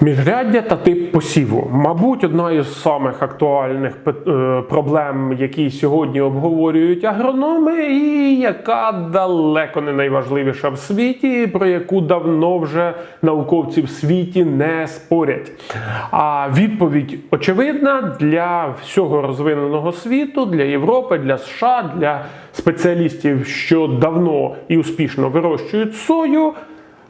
Міжряддя та тип посіву, мабуть, одна із самих актуальних е, проблем, які сьогодні обговорюють агрономи, і яка далеко не найважливіша в світі, про яку давно вже науковці в світі не спорять. А відповідь очевидна для всього розвиненого світу, для Європи, для США, для спеціалістів, що давно і успішно вирощують сою.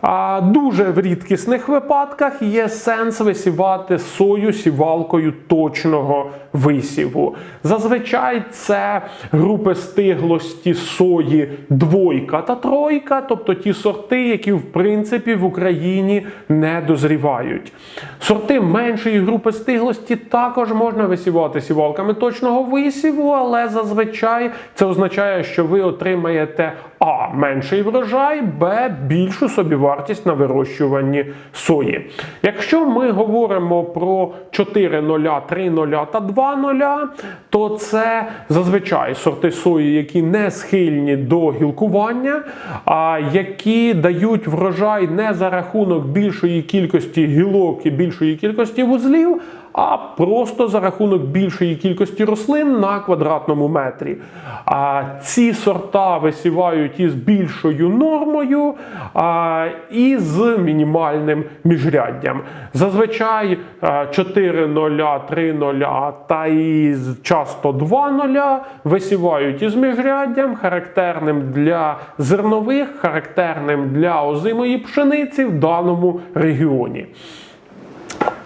А дуже в рідкісних випадках є сенс висівати сою сівалкою точного висіву. Зазвичай це групи стиглості сої двойка та тройка, тобто ті сорти, які в принципі в Україні не дозрівають. Сорти меншої групи стиглості також можна висівати сівалками точного висіву, але зазвичай це означає, що ви отримаєте а менший врожай, Б більшу собівартість на вирощуванні сої. Якщо ми говоримо про 4 ноля, 3 ноля та 2 ноля, то це зазвичай сорти сої, які не схильні до гілкування, а які дають врожай не за рахунок більшої кількості гілок і більшої кількості вузлів. А просто за рахунок більшої кількості рослин на квадратному метрі. А ці сорта висівають із більшою нормою а, і з мінімальним міжряддям. Зазвичай а, 4 ноля, 3 ноля та і часто 2 ноля висівають із міжряддям, характерним для зернових, характерним для озимої пшениці в даному регіоні.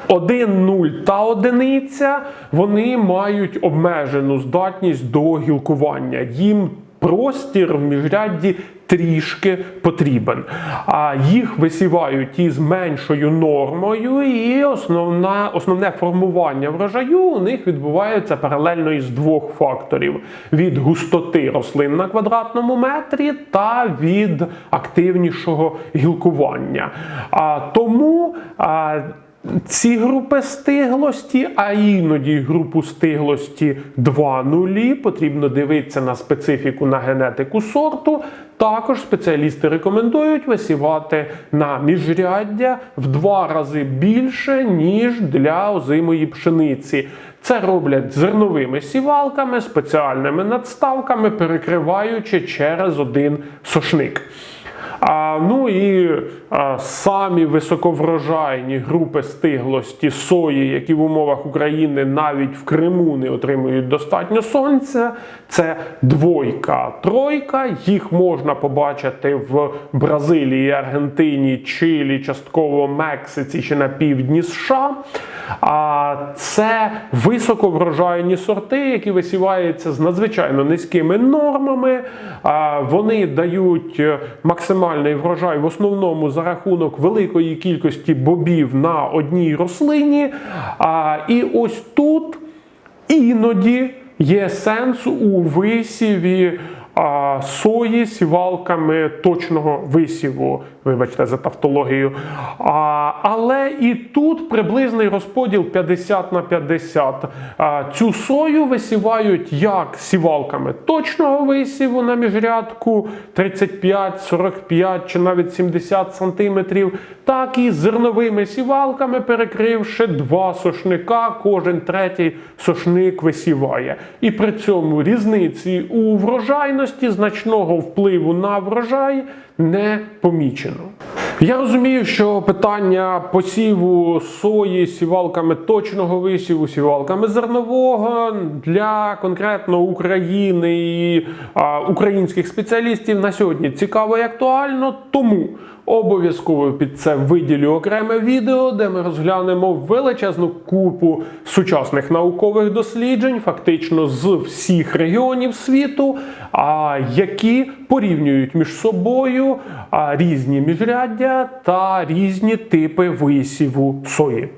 1, 0 та одиниця вони мають обмежену здатність до гілкування. Їм простір в міжрядді трішки потрібен. А їх висівають із меншою нормою, і основна, основне формування врожаю у них відбувається паралельно із двох факторів: від густоти рослин на квадратному метрі та від активнішого гілкування. А тому а, ці групи стиглості, а іноді групу стиглості 2 нулі, потрібно дивитися на специфіку на генетику сорту. Також спеціалісти рекомендують висівати на міжряддя в два рази більше, ніж для озимої пшениці. Це роблять зерновими сівалками, спеціальними надставками, перекриваючи через один сошник. А, ну і а, самі високоврожайні групи стиглості сої, які в умовах України навіть в Криму не отримують достатньо сонця. Це двойка, тройка. Їх можна побачити в Бразилії, Аргентині, Чилі, частково Мексиці чи на півдні США. А це високоврожайні сорти, які висіваються з надзвичайно низькими нормами. А, Вони дають е, максимальний врожай в основному за рахунок великої кількості бобів на одній рослині. А, І ось тут іноді є сенс у висіві сої сівалками точного висіву. Вибачте за тавтологію. Але і тут приблизний розподіл 50 на 50. А, цю сою висівають як сівалками точного висіву на міжрядку 35, 45 чи навіть 70 сантиметрів, так і зерновими сівалками, перекривши два сошника, кожен третій сошник висіває. І при цьому різниці у врожайності значного впливу на врожай не помічено. Я розумію, що питання посіву сої сівалками точного висіву, сівалками зернового для конкретно України і а, українських спеціалістів на сьогодні цікаво і актуально. Тому обов'язково під це виділю окреме відео, де ми розглянемо величезну купу сучасних наукових досліджень, фактично з всіх регіонів світу, а, які порівнюють між собою різні міжряддя та різні типи висіву сої.